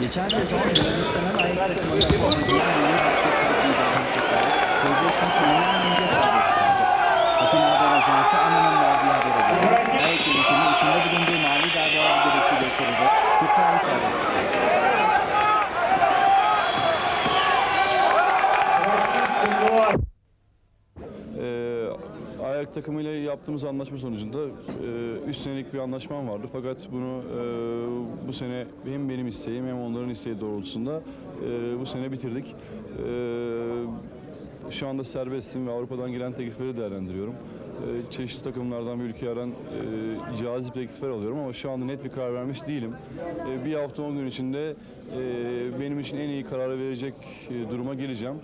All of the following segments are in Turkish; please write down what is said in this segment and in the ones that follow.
Geçen sezon Yunanistan'ın ayak takımında formadığı milli basket kulübü ilan ettikleri sözleşme sonlanmayınca serbest kaldı. Atina Haber Ajansı ANA'nın verdiği habere göre AYK yönetimi içinde bulunduğu mali davalar gerekçe göstererek Kutlay'ı serbest bıraktı. Ayak takımıyla yaptığımız anlaşma sonucunda e, 3 senelik bir anlaşmam vardı. Fakat bunu e, bu sene hem benim isteğim hem onların isteği doğrultusunda e, bu sene bitirdik. E, şu anda serbestim ve Avrupa'dan gelen teklifleri değerlendiriyorum. E, çeşitli takımlardan bir ülkeye aran e, cazip teklifler alıyorum ama şu anda net bir karar vermiş değilim. E, bir hafta 10 gün içinde e, benim için en iyi kararı verecek e, duruma geleceğim.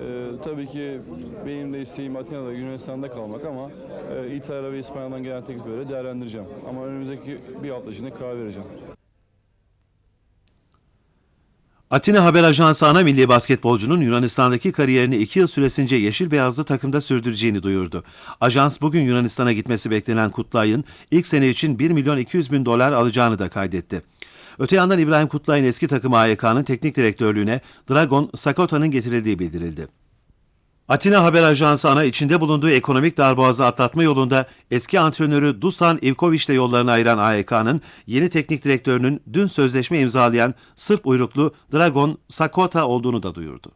Ee, tabii ki benim de isteğim Atina'da, Yunanistan'da kalmak ama e, İtalya ve İspanya'dan gelen teklifleri değerlendireceğim. Ama önümüzdeki bir hafta içinde karar vereceğim. Atina Haber Ajansı ana milli basketbolcunun Yunanistan'daki kariyerini 2 yıl süresince yeşil beyazlı takımda sürdüreceğini duyurdu. Ajans bugün Yunanistan'a gitmesi beklenen Kutlay'ın ilk sene için 1 milyon 200 bin dolar alacağını da kaydetti. Öte yandan İbrahim Kutlay'ın eski takımı AYK'nın teknik direktörlüğüne Dragon Sakota'nın getirildiği bildirildi. Atina Haber Ajansı ana içinde bulunduğu ekonomik darboğazı atlatma yolunda eski antrenörü Dusan Ivkovic ile yollarını ayıran AYK'nın yeni teknik direktörünün dün sözleşme imzalayan Sırp uyruklu Dragon Sakota olduğunu da duyurdu.